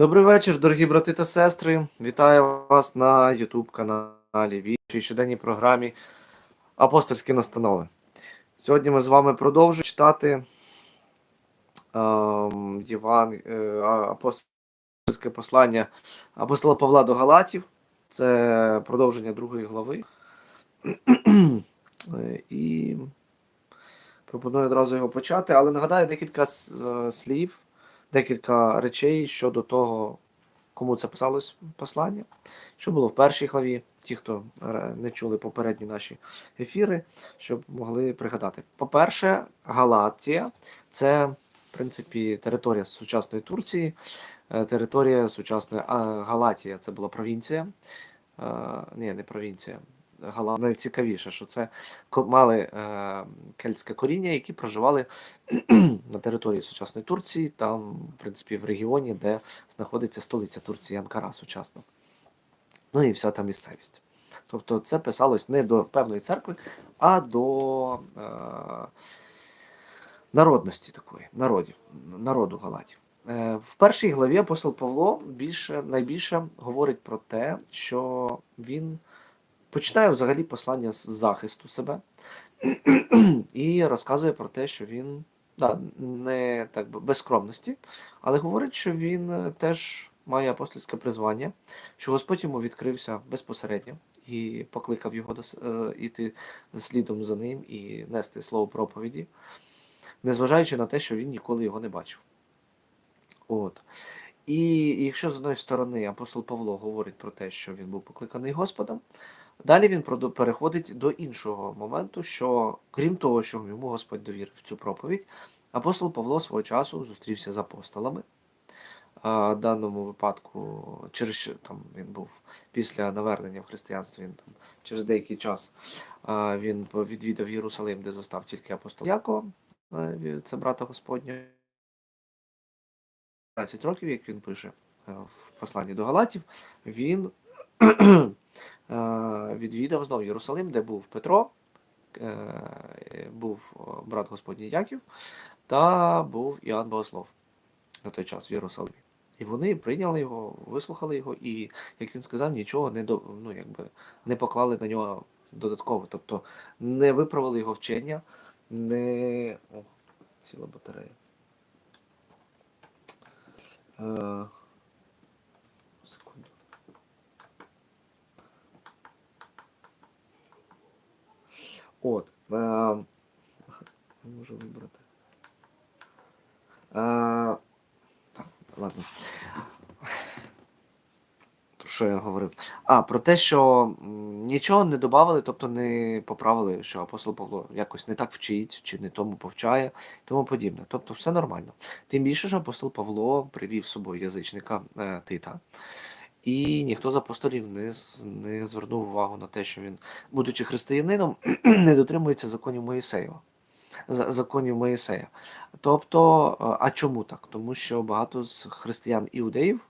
Добрий вечір, дорогі брати та сестри. Вітаю вас на YouTube каналі Вічій щоденній програмі Апостольські настанови. Сьогодні ми з вами продовжуємо читати ем, Єван, е, апостольське послання апостола Павла до Галатів. Це продовження другої глави. Е, І пропоную одразу його почати, але нагадаю декілька е, слів декілька речей щодо того, кому це писалось послання, що було в першій главі, ті, хто е, не чули попередні наші ефіри, щоб могли пригадати. По-перше, Галатія це, в принципі, територія сучасної Турції, е, територія сучасної Галатія це була провінція. Е, Ні, не провінція. Гала найцікавіше, що це мали е, кельтське коріння, які проживали на території сучасної Турції, там, в принципі, в регіоні, де знаходиться столиця Турції Анкара сучасна. Ну і вся та місцевість. Тобто це писалось не до певної церкви, а до е, народності такої, народів, народу Галатів. Е, в першій главі апостол Павло більше, найбільше говорить про те, що він починає взагалі послання з захисту себе і розказує про те, що він да, не так без скромності, але говорить, що він теж має апостольське призвання, що Господь йому відкрився безпосередньо і покликав його е, іти слідом за ним і нести слово проповіді, незважаючи на те, що він ніколи його не бачив. От. І якщо з одної сторони апостол Павло говорить про те, що він був покликаний Господом, далі він переходить до іншого моменту, що крім того, що йому Господь довірив цю проповідь, апостол Павло свого часу зустрівся з апостолами. В даному випадку, через що там він був після навернення в християнство, він там через деякий час він відвідав Єрусалим, де застав тільки апостол Якова, це брата Господнього. 15 років, як він пише в посланні до Галатів, він відвідав знову Єрусалим, де був Петро, е, був брат Господній Яків та був Іоанн Богослов на той час в Єрусалимі. І вони прийняли його, вислухали його, і, як він сказав, нічого не до, ну, якби, не поклали на нього додатково. Тобто не виправили його вчення, не. О, сіла батарея. Е, От. Е, не можу вибрати. Е, ладно. Про що я говорив? А, про те, що нічого не додавали, тобто не поправили, що апостол Павло якось не так вчить, чи не тому повчає, тому подібне. Тобто все нормально. Тим більше, що апостол Павло привів з собою язичника е, Тита, і ніхто з апостолів не, не звернув увагу на те, що він, будучи християнином, не дотримується законів Моїсеєва. Законів Моїсея. Тобто, а чому так? Тому що багато з християн іудеїв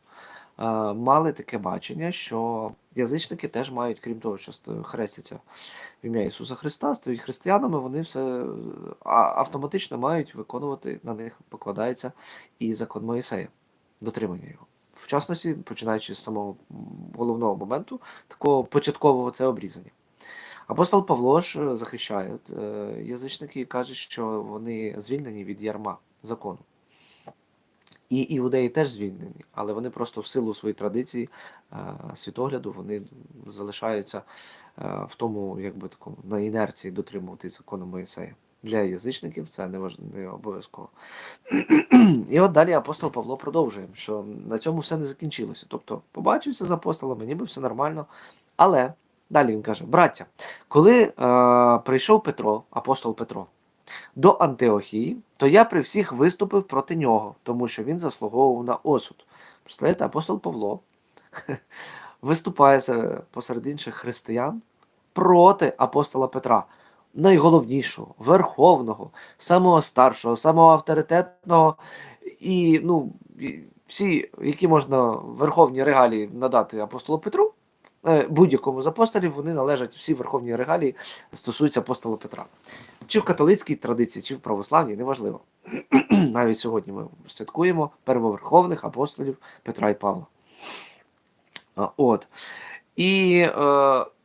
мали таке бачення, що язичники теж мають, крім того, що хрестяться в ім'я Ісуса Христа, стають християнами, вони все автоматично мають виконувати, на них покладається і закон Моїсея, дотримання його. В частності, починаючи з самого головного моменту, такого початкового це обрізання. Апостол Павло ж е, захищає е, язичники і каже, що вони звільнені від ярма закону. І іудеї теж звільнені, але вони просто в силу своєї традиції, е, світогляду, вони залишаються в тому, якби такому на інерції дотримувати закону Моїсея. Для язичників це не, обов'язково. І от далі апостол Павло продовжує, що на цьому все не закінчилося. Тобто побачився з апостолами, ніби все нормально. Але далі він каже: браття, коли е, прийшов Петро, апостол Петро, до Антиохії, то я при всіх виступив проти нього, тому що він заслуговував на осуд. Представляєте, апостол Павло виступає посеред інших християн проти апостола Петра, найголовнішого, верховного, самого старшого, самого авторитетного і ну, всі, які можна верховні регалії надати апостолу Петру, е, будь-якому з апостолів, вони належать всі верховні регалії стосуються апостола Петра. чи в католицькій традиції, чи в православній, неважливо. Навіть сьогодні ми святкуємо первоверховних апостолів Петра і Павла. От. І е,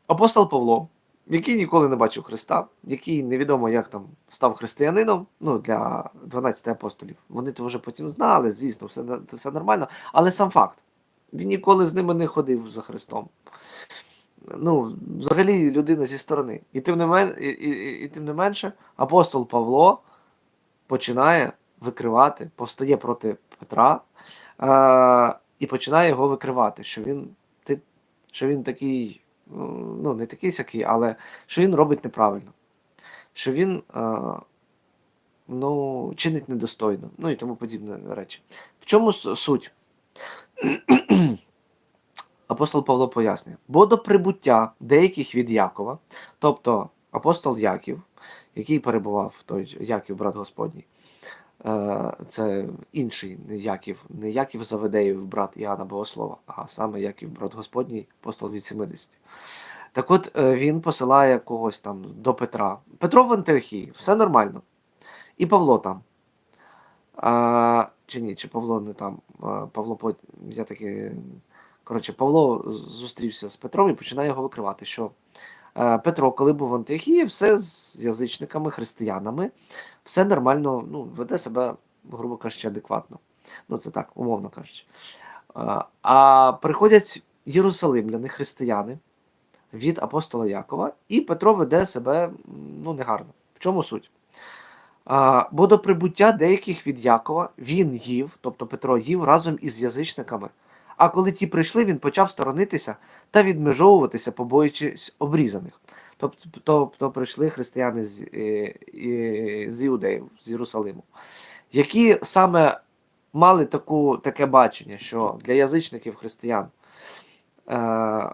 апостол Павло, який ніколи не бачив Христа, який невідомо як там став християнином, ну для 12 апостолів, вони то вже потім знали, звісно, все, все нормально, але сам факт, він ніколи з ними не ходив за Христом. Ну, взагалі людина зі сторони. І тим не, мен, і, і, і, тим не менше, апостол Павло починає викривати, повстає проти Петра е, і починає його викривати, що він, ти, що він такий, ну не такий сякий, але що він робить неправильно, що він е, ну, чинить недостойно, ну і тому подібне речі. В чому суть? Апостол Павло пояснює, бо до прибуття деяких від Якова, тобто апостол Яків, який перебував той Яків, брат Господній, це інший Яків, не Яків Заведеєв, брат Іоанна Богослова, а саме Яків, брат Господній, апостол від 70. Так от е, він посилає когось там до Петра. Петро в Антиохії, все нормально. І Павло там. А, чи ні, чи Павло не там. Павло я таки. Коротше, Павло зустрівся з Петром і починає його викривати, що Петро, коли був в Антиохії, все з язичниками, християнами, все нормально, ну, веде себе, грубо кажучи, адекватно. Ну, це так, умовно кажучи. А приходять єрусалимляни, християни від апостола Якова, і Петро веде себе ну, негарно. В чому суть? Бо до прибуття деяких від Якова він їв, тобто Петро їв разом із язичниками. А коли ті прийшли, він почав сторонитися та відмежовуватися, побоюючись обрізаних. Тобто, тобто прийшли християни з, е, з Іудеїв, з Єрусалиму, які саме мали таку, таке бачення, що для язичників християн е,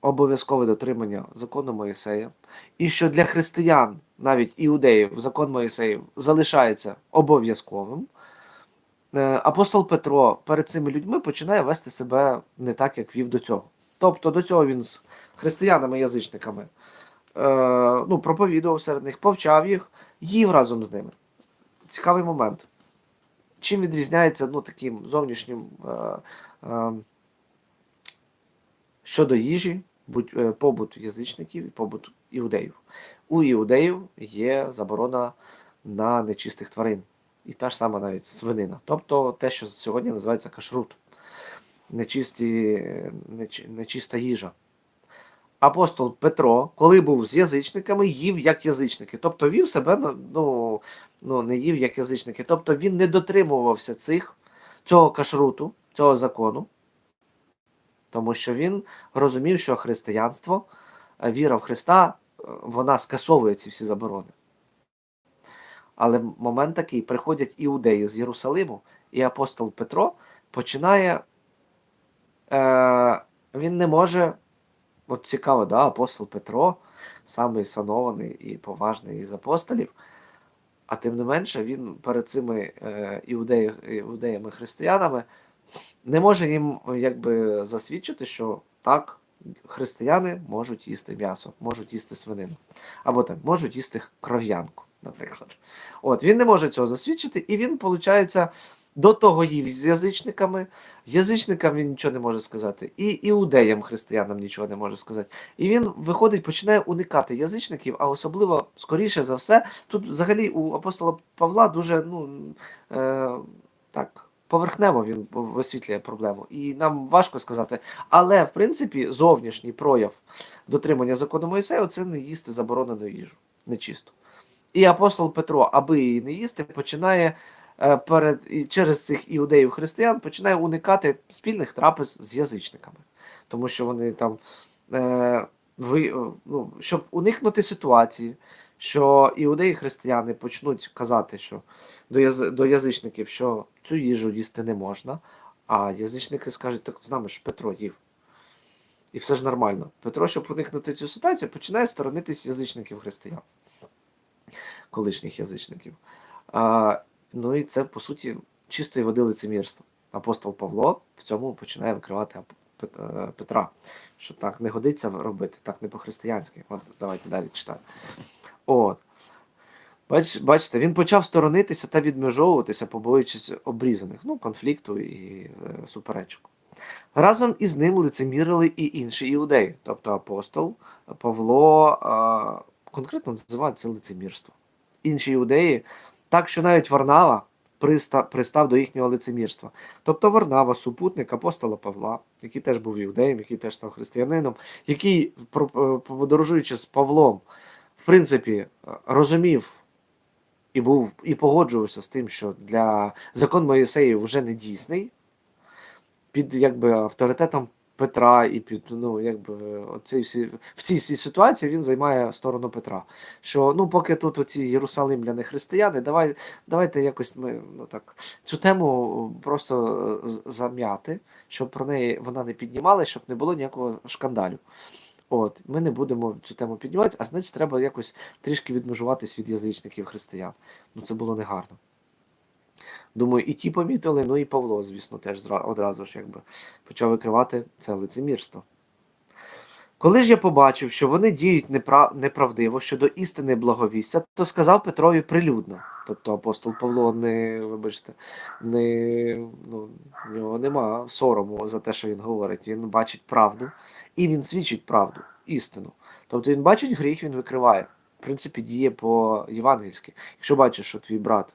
обов'язкове дотримання закону Моїсея, і що для християн, навіть іудеїв, закон Моїсеїв залишається обов'язковим. Е, Апостол Петро перед цими людьми починає вести себе не так, як вів до цього. Тобто до цього він з християнами-язичниками е, ну, проповідував серед них, повчав їх, їв разом з ними. Цікавий момент. Чим відрізняється ну, таким зовнішнім е, щодо їжі, побут язичників і побут іудеїв. У іудеїв є заборона на нечистих тварин. І та ж сама навіть свинина. Тобто те, що сьогодні називається кашрут. Нечисті, неч, нечиста їжа. Апостол Петро, коли був з язичниками, їв як язичники. Тобто вів себе, ну, ну, ну не їв як язичники. Тобто він не дотримувався цих, цього кашруту, цього закону, тому що він розумів, що християнство, віра в Христа, вона скасовує ці всі заборони. Але момент такий: приходять іудеї з Єрусалиму, і апостол Петро починає. Е, він не може. От цікаво, да, апостол Петро, самий санований і поважний із апостолів, а тим не менше, він перед цими е, іудеї, іудеями християнами не може їм якби засвідчити, що так, християни можуть їсти м'ясо, можуть їсти свинину. Або так, можуть їсти кров'янку, наприклад. От він не може цього засвідчити, і він, виходить, до того їв з язичниками. Язичникам він нічого не може сказати, і іудеям, християнам нічого не може сказати. І він виходить, починає уникати язичників, а особливо, скоріше за все, тут взагалі у апостола Павла дуже ну, е, так. Поверхнево він висвітлює проблему, і нам важко сказати. Але в принципі зовнішній прояв дотримання закону Моїсею це не їсти заборонену їжу, нечисто. І апостол Петро, аби її не їсти, починає е, перед через цих іудеїв християн починає уникати спільних трапез з язичниками, тому що вони там е, ви, е, ну, щоб уникнути ситуації, що іудеї християни почнуть казати, що до, яз, до язичників, що цю їжу їсти не можна, а язичники скажуть, так з нами ж Петро їв. І все ж нормально. Петро, щоб уникнути цю ситуацію, починає сторонитись язичників християн, колишніх язичників. А, ну і це, по суті, чистої води лицемірство. Апостол Павло в цьому починає викривати е, Петра, що так не годиться робити, так не по-християнськи. От давайте далі читати. От. Бач, бачите, він почав сторонитися та відмежовуватися, побоюючись обрізаних, ну, конфлікту і е, суперечок. Разом із ним лицемірили і інші іудеї, тобто апостол Павло а, конкретно називає це лицемірство. Інші іудеї, так що навіть Варнава пристав, до їхнього лицемірства. Тобто Варнава, супутник апостола Павла, який теж був іудеєм, який теж став християнином, який, е, подорожуючи з Павлом, в принципі, е, розумів і був і погоджувався з тим, що для закон Моїсеїв вже не дійсний, під якби авторитетом Петра і під ну якби оці всі в цій ситуації він займає сторону Петра. Що ну поки тут оці Єрусалимляни християни, давай давайте якось ми ну так цю тему просто е, зам'яти, щоб про неї вона не піднімала, щоб не було ніякого шкандалю. От, ми не будемо цю тему піднімати, а значить, треба якось трішки відмежуватись від язичників християн. Ну це було негарно. Думаю, і ті помітили, ну і Павло, звісно, теж одразу ж якби почав викривати це лицемірство. Коли ж я побачив, що вони діють непра- неправдиво щодо істини благовістя, то сказав Петрові прилюдно. Тобто апостол Павло не, вибачте, не, ну, в нього нема сорому за те, що він говорить. Він бачить правду і він свідчить правду, істину. Тобто він бачить гріх, він викриває. В принципі, діє по-євангельськи. Якщо бачиш, що твій брат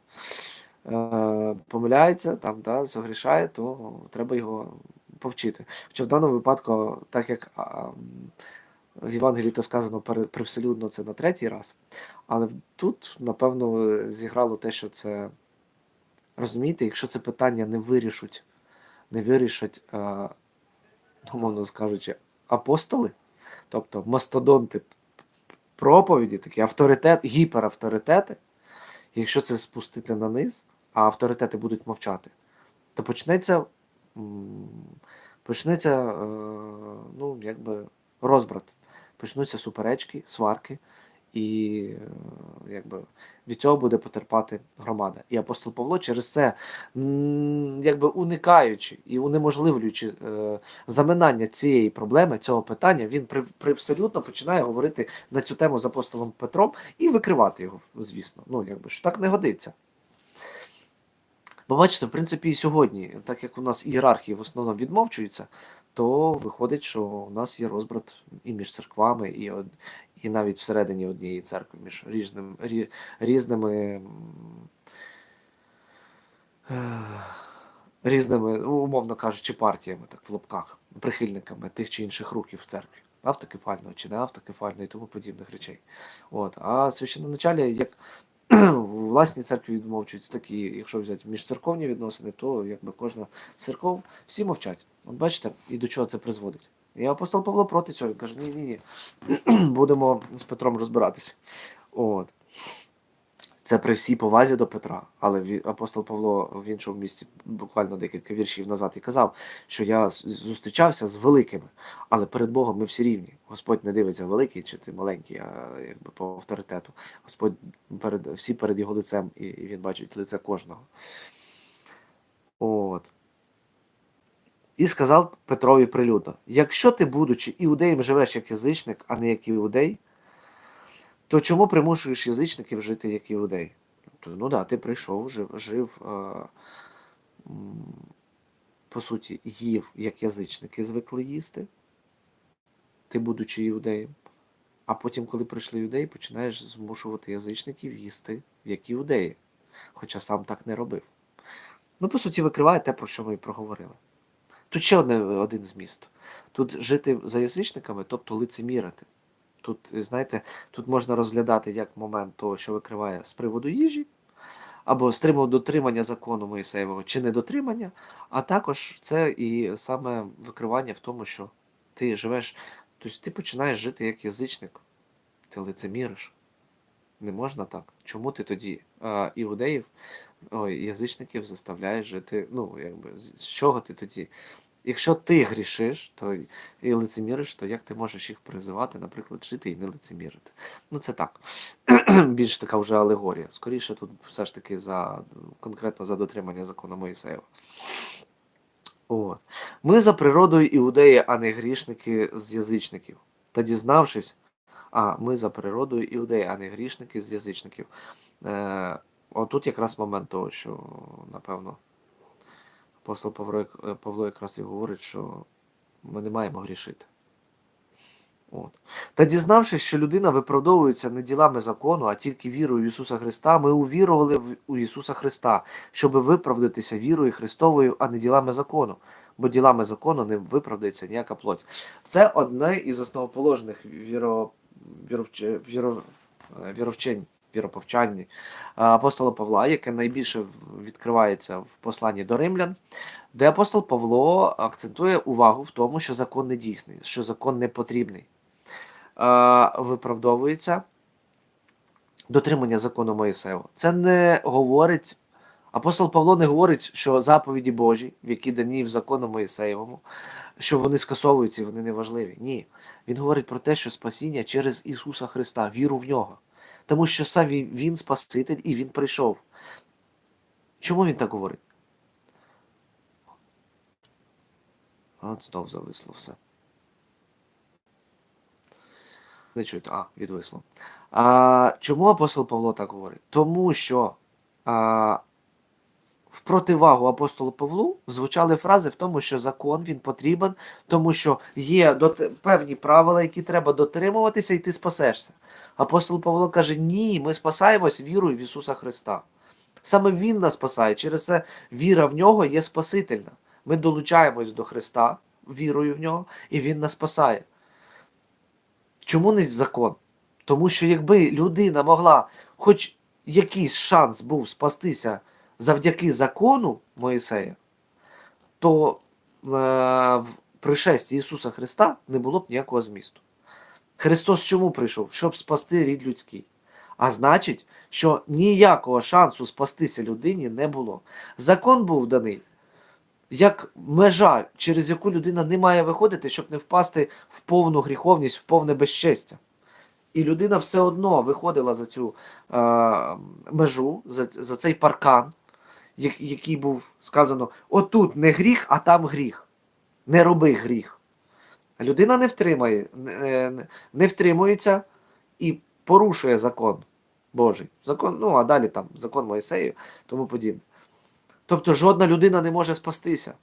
помиляється, там, да, загрішає, то треба його повчити. Хоча в даному випадку, так як в Євангелії то сказано привселюдно це на третій раз, але тут, напевно, зіграло те, що це розумієте, якщо це питання не вирішуть, не вирішать, е, ну, скажучи, апостоли, тобто мастодонти проповіді, такі авторитет, гіперавторитети, якщо це спустити на низ, а авторитети будуть мовчати, то почнеться, почнеться е, ну, якби розбрат. Почнуться суперечки, сварки, і е, якби від цього буде потерпати громада. І апостол Павло через це, якби уникаючи і унеможливлюючи е, заминання цієї проблеми, цього питання, він привселюдно починає говорити на цю тему з апостолом Петром і викривати його, звісно. Ну, якби що так не годиться. Бо бачите, в принципі, і сьогодні, так як у нас ієрархії в основному відмовчуються, то виходить, що у нас є розбрат і між церквами, і, і навіть всередині однієї церкви, між різними, рі, різними, е, різними, ну, умовно кажучи, партіями, так в лапках, прихильниками тих чи інших рухів в церкві. Автокефального чи не автокефального і тому подібних речей. От. А священноначалі, як власній церкві відмовчуються такі, якщо взяти міжцерковні відносини, то якби кожна церков всі мовчать. От бачите, і до чого це призводить. І апостол Павло проти цього він каже: ні, ні, ні, будемо з Петром розбиратися. От. Це при всій повазі до Петра. Але апостол Павло в іншому місці буквально декілька віршів назад і казав, що я зустрічався з великими, але перед Богом ми всі рівні. Господь не дивиться великий чи ти маленький, а якби по авторитету. Господь перед всі перед його лицем, і, він бачить лице кожного. От. І сказав Петрові прилюдно: якщо ти, будучи іудеєм, живеш як язичник, а не як іудей, то чому примушуєш язичників жити як іудей? Тобто, ну да, ти прийшов, жив, жив е, по суті, їв як язичники звикли їсти, ти, будучи іудеєм. А потім, коли прийшли юдеї, починаєш змушувати язичників їсти як іудеї, хоча сам так не робив. Ну, по суті, викриває те, про що ми і проговорили. Тут ще один зміст. Тут жити за язичниками, тобто лицемірити. Тут, знаєте, тут можна розглядати як момент того, що викриває з приводу їжі, або стримав дотримання закону Моїсеєвого чи недотримання, а також це і саме викривання в тому, що ти живеш, тобто ти починаєш жити як язичник, ти лицеміриш. Не можна так. Чому ти тоді а, іудеїв, ой, язичників заставляєш жити? Ну, якби з чого ти тоді? Якщо ти грішиш, то і лицеміриш, то як ти можеш їх призивати, наприклад, жити і не лицемірити? Ну це так. Більш така вже алегорія. Скоріше тут все ж таки за конкретно за дотримання закону Моїсеєва. От. Ми за природою іудеї, а не грішники з язичників. Та дізнавшись, А ми за природою іудеї, а не грішники з язичників. Е, отут якраз момент того, що, напевно, апостол Павло, Павло якраз і говорить, що ми не маємо грішити. От. Та дізнавшись, що людина виправдовується не ділами закону, а тільки вірою в Ісуса Христа, ми увірували в у Ісуса Христа, щоб виправдатися вірою Христовою, а не ділами закону, бо ділами закону не виправдається ніяка плоть. Це одне із основоположних віро, віровче, віро, е, віровчень, віроповчань е, апостола Павла, яке найбільше відкривається в посланні до римлян, де апостол Павло акцентує увагу в тому, що закон не дійсний, що закон не потрібний. Е, Виправдовується дотримання закону Моїсеєва. Це не говорить. Апостол Павло не говорить, що заповіді Божі, які дані в закону Моїсеєвому, що вони скасовуються і вони не важливі. Ні. Він говорить про те, що спасіння через Ісуса Христа, віру в нього. Тому що сам Він- Спаситель і Він прийшов. Чому він так говорить? От знов зависло все. Не чуєте, а, відвисло. А, чому апостол Павло так говорить? Тому що а, в противагу апостолу Павлу звучали фрази в тому, що закон він потрібен, тому що є дот- певні правила, які треба дотримуватися, і ти спасешся. Апостол Павло каже: ні, ми спасаємось вірою в Ісуса Христа. Саме Він нас спасає. Через це віра в нього є спасительна. Ми долучаємось до Христа вірою в нього, і Він нас спасає. Чому не закон? Тому що якби людина могла, хоч якийсь шанс був спастися завдяки закону Моїсея, то е, в пришесті Ісуса Христа не було б ніякого змісту. Христос чому прийшов? Щоб спасти рід людський. А значить, що ніякого шансу спастися людині не було. Закон був даний як межа, через яку людина не має виходити, щоб не впасти в повну гріховність, в повне безчестя. І людина все одно виходила за цю е, межу, за, за цей паркан, який був сказано: отут не гріх, а там гріх. Не роби гріх. Людина не втримає, не, втримується і порушує закон Божий. Закон, ну а далі там закон Моїсею, тому подібне. Тобто жодна людина не може спастися,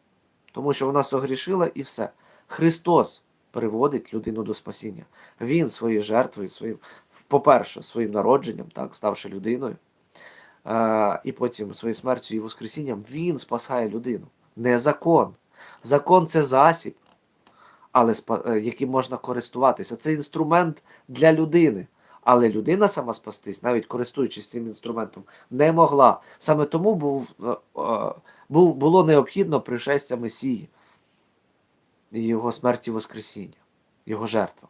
тому що вона согрішила і все. Христос приводить людину до спасіння. Він своєю жертвою, своїм, по-перше, своїм народженням, так, ставши людиною, і потім своєю смертю і воскресінням, він спасає людину. Не закон. Закон це засіб, але е, яким можна користуватися. Це інструмент для людини. Але людина сама спастись, навіть користуючись цим інструментом, не могла. Саме тому був, е, е, був, було необхідно пришестя Месії і його смерті Воскресіння, його жертва.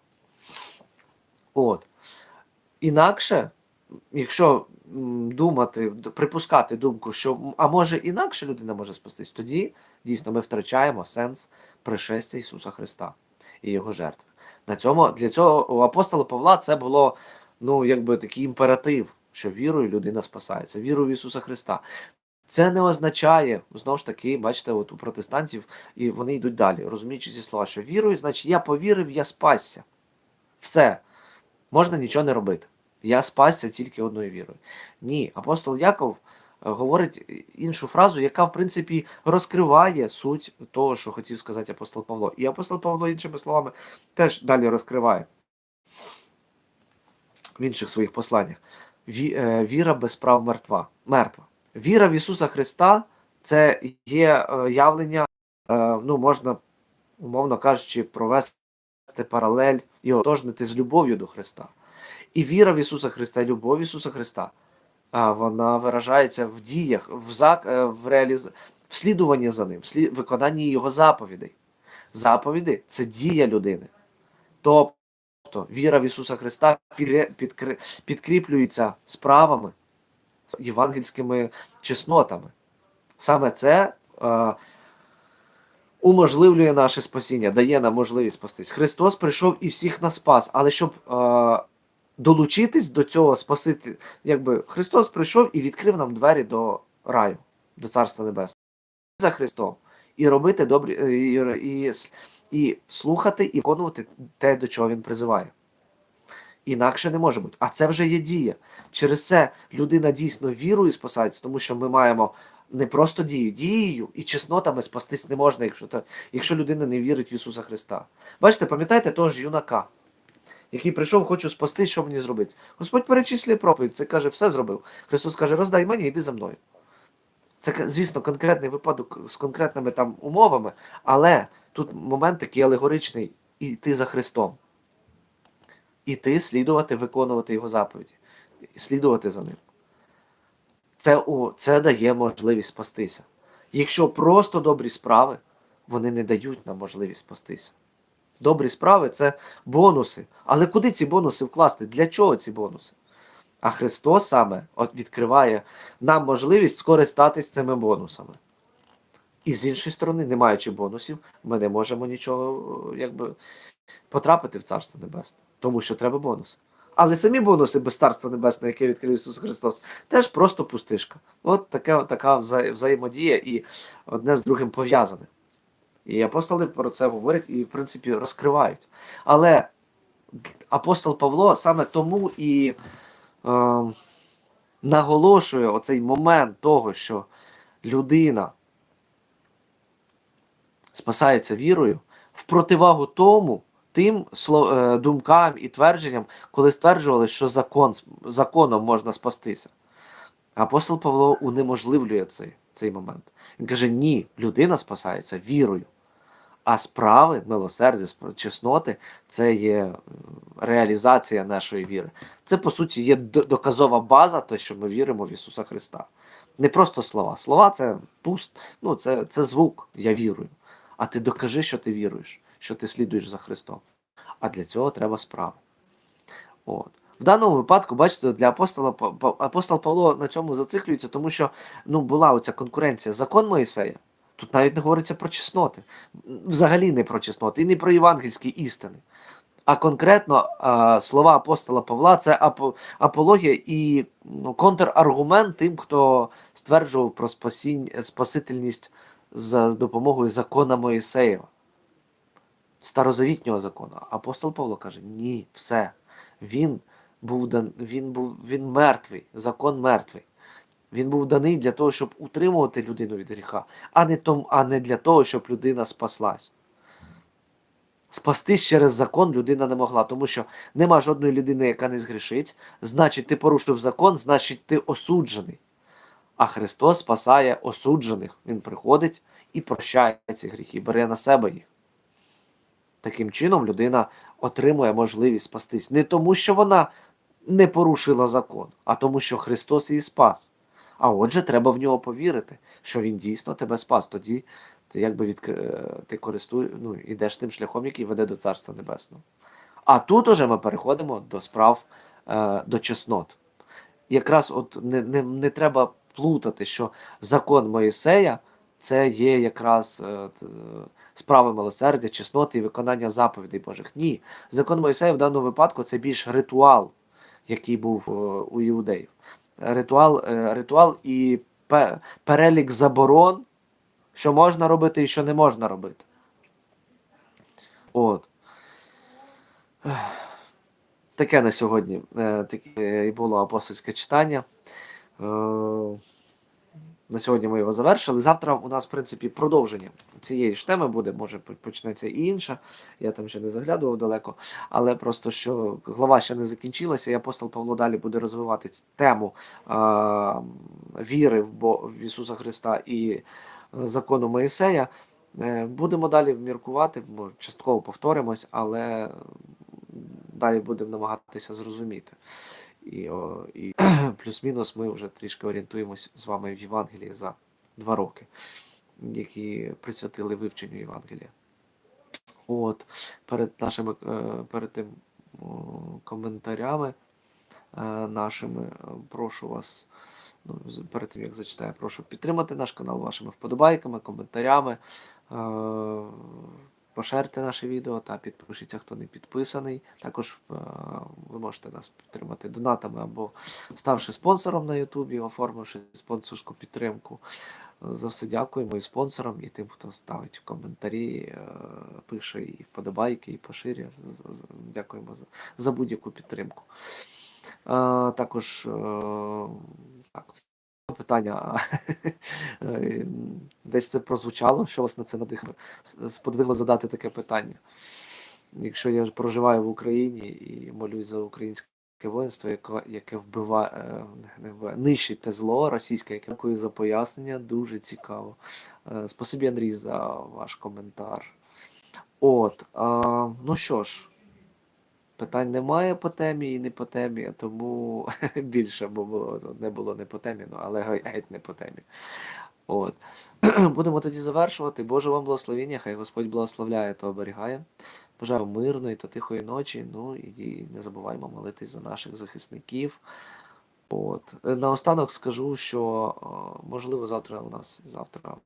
От. Інакше, якщо думати, припускати думку, що а може інакше людина може спастись, тоді дійсно ми втрачаємо сенс пришестя Ісуса Христа і Його жертви. На цьому для цього у апостола Павла це було ну, якби такий імператив, що вірою людина спасається, вірою в Ісуса Христа. Це не означає, знову ж таки, бачите, от у протестантів, і вони йдуть далі, розуміючи ці слова, що вірою, значить, я повірив, я спасся. Все. Можна нічого не робити. Я спасся тільки одною вірою. Ні, апостол Яков е, говорить іншу фразу, яка, в принципі, розкриває суть того, що хотів сказати апостол Павло. І апостол Павло, іншими словами, теж далі розкриває в інших своїх посланнях. Е, Віра без прав мертва. мертва. Віра в Ісуса Христа це є е, явлення, ну, можна, умовно кажучи, провести паралель і отожнити з любов'ю до Христа. І віра в Ісуса Христа, і любов Ісуса Христа, вона виражається в діях, в, зак, е, в, реаліз... в слідуванні за ним, в виконанні Його заповідей. Заповіді це дія людини. Тобто віра в Ісуса Христа підкрі- підкрі- підкріплюється справами, євангельськими чеснотами. Саме це е, уможливлює наше спасіння, дає нам можливість спастись. Христос прийшов і всіх нас спас, але щоб е, долучитись до цього спасити, якби Христос прийшов і відкрив нам двері до раю, до Царства Небесного. За Христом. І робити добрі, е, і, і, і слухати і виконувати те, до чого Він призиває. Інакше не може бути. А це вже є дія. Через це людина дійсно вірою спасається, тому що ми маємо не просто дію, дією і чеснотами спастись не можна, якщо, та, якщо людина не вірить в Ісуса Христа. Бачите, пам'ятаєте того ж юнака, який прийшов, хочу спасти, що мені зробити. Господь перечислює проповідь, це каже, все зробив. Христос каже, роздай мені, йди за мною. Це, звісно, конкретний випадок з конкретними там умовами, але тут момент такий алегоричний іти за Христом. Іти, слідувати, виконувати Його заповіді, слідувати за ним. Це, це дає можливість спастися. Якщо просто добрі справи, вони не дають нам можливість спастися. Добрі справи це бонуси. Але куди ці бонуси вкласти? Для чого ці бонуси? А Христос саме от відкриває нам можливість скористатись цими бонусами. І з іншої сторони, не маючи бонусів, ми не можемо нічого якби, потрапити в Царство Небесне, тому що треба бонуси. Але самі бонуси без Царства Небесного, яке відкрив Ісус Христос, теж просто пустишка. От така, така взаємодія і одне з другим пов'язане. І апостоли про це говорять і, в принципі, розкривають. Але апостол Павло саме тому і е, наголошує оцей момент того, що людина спасається вірою, в противагу тому, тим е, думкам і твердженням, коли стверджували, що закон, законом можна спастися. Апостол Павло унеможливлює цей, цей момент. Він каже: ні, людина спасається вірою. А справи, милосердя, чесноти це є реалізація нашої віри. Це, по суті, є доказова база, то, що ми віримо в Ісуса Христа. Не просто слова. Слова це пуст, ну, це, це звук, я вірую. А ти докажи, що ти віруєш, що ти слідуєш за Христом. А для цього треба справи. От. В даному випадку, бачите, для апостола апостол Павло на цьому зациклюється, тому що ну, була оця конкуренція. Закон Моїсея. Тут навіть не говориться про чесноти. Взагалі не про чесноти і не про євангельські істини. А конкретно а, слова апостола Павла це апо, апологія і ну, контраргумент тим, хто стверджував про спасінь, спасительність за допомогою закона Моїсеєва, старозавітнього закону. Апостол Павло каже: ні, все. Він був він був він мертвий, закон мертвий. Він був даний для того, щоб утримувати людину від гріха, а не, том, а не для того, щоб людина спаслась. Спастись через закон людина не могла, тому що нема жодної людини, яка не згрішить. Значить, ти порушив закон, значить, ти осуджений. А Христос спасає осуджених. Він приходить і прощає ці гріхи, бере на себе їх. Таким чином, людина отримує можливість спастись. Не тому, що вона не порушила закон, а тому, що Христос її спас. А отже, треба в нього повірити, що він дійсно тебе спас. Тоді ти якби відк... е, ти користуєш, ну, йдеш тим шляхом, який веде до Царства Небесного. А тут уже ми переходимо до справ е, до чеснот. Якраз от не, не, не треба плутати, що закон Моїсея це є якраз е, справи милосердя, чесноти і виконання заповідей Божих. Ні, закон Моїсея в даному випадку це більш ритуал, який був у іудеїв. Ритуал, е, ритуал і перелік заборон, що можна робити і що не можна робити. От. Таке на сьогодні е, таке і було апостольське читання. На сьогодні ми його завершили. Завтра у нас, в принципі, продовження цієї ж теми буде, може почнеться і інша. Я там ще не заглядував далеко, але просто що глава ще не закінчилася, і апостол Павло далі буде розвивати тему е, віри в, Бо, в Ісуса Христа і е, закону Моїсея. Е, Будемо далі міркувати, може, частково повторимось, але далі будемо намагатися зрозуміти. І, о, і плюс-мінус ми вже трішки орієнтуємось з вами в Євангелії за два роки, які присвятили вивченню Євангелія. От, перед нашими е, перед тим коментарями е, нашими е, прошу вас. Ну, перед тим як зачитаю, прошу підтримати наш канал вашими вподобайками, коментарями. Поширте наше відео та підпишіться, хто не підписаний. Також е, ви можете нас підтримати донатами або ставши спонсором на Ютубі, оформивши спонсорську підтримку. За все дякуємо і спонсорам, і тим, хто ставить коментарі, е, пише і вподобайки, і поширює. Дякуємо за, за будь-яку підтримку. Е, Також так, питання. е, Десь це прозвучало, що вас на це надихнуло? Сподвигло задати таке питання. Якщо я проживаю в Україні і молюсь за українське воїнство, яке, вбиває, е, вбиває, нищить те зло російське, яке дякую за пояснення, дуже цікаво. Е, Спасибі, Андрій, за ваш коментар. От, а, ну що ж, питань немає по темі і не по темі, тому більше бо було, не було не по темі, ну, але геть не по темі. От. Будемо тоді завершувати. Боже вам благословіння, хай Господь благословляє та оберігає. Бажаю мирної та тихої ночі. Ну і не забуваймо молитись за наших захисників. От. Е, Наостанок скажу, що е, можливо завтра у нас завтра,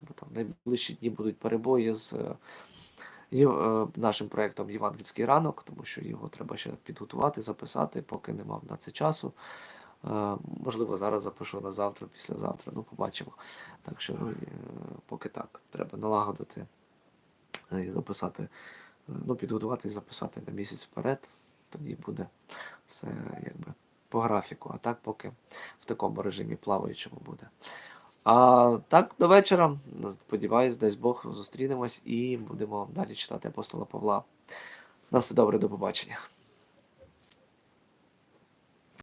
бо там найближчі дні будуть перебої з е, нашим проєктом Євангельський ранок, тому що його треба ще підготувати, записати, поки не мав на це часу. Е, Можливо, зараз запишу на завтра, післязавтра, ну побачимо. Так що е, поки так, треба налагодити і записати, ну, підготувати і записати на місяць вперед. Тоді буде все якби по графіку. А так поки в такому режимі плаваючому буде. А так, до вечора. Сподіваюсь, десь Бог зустрінемось і будемо далі читати апостола Павла. На все добре, до побачення.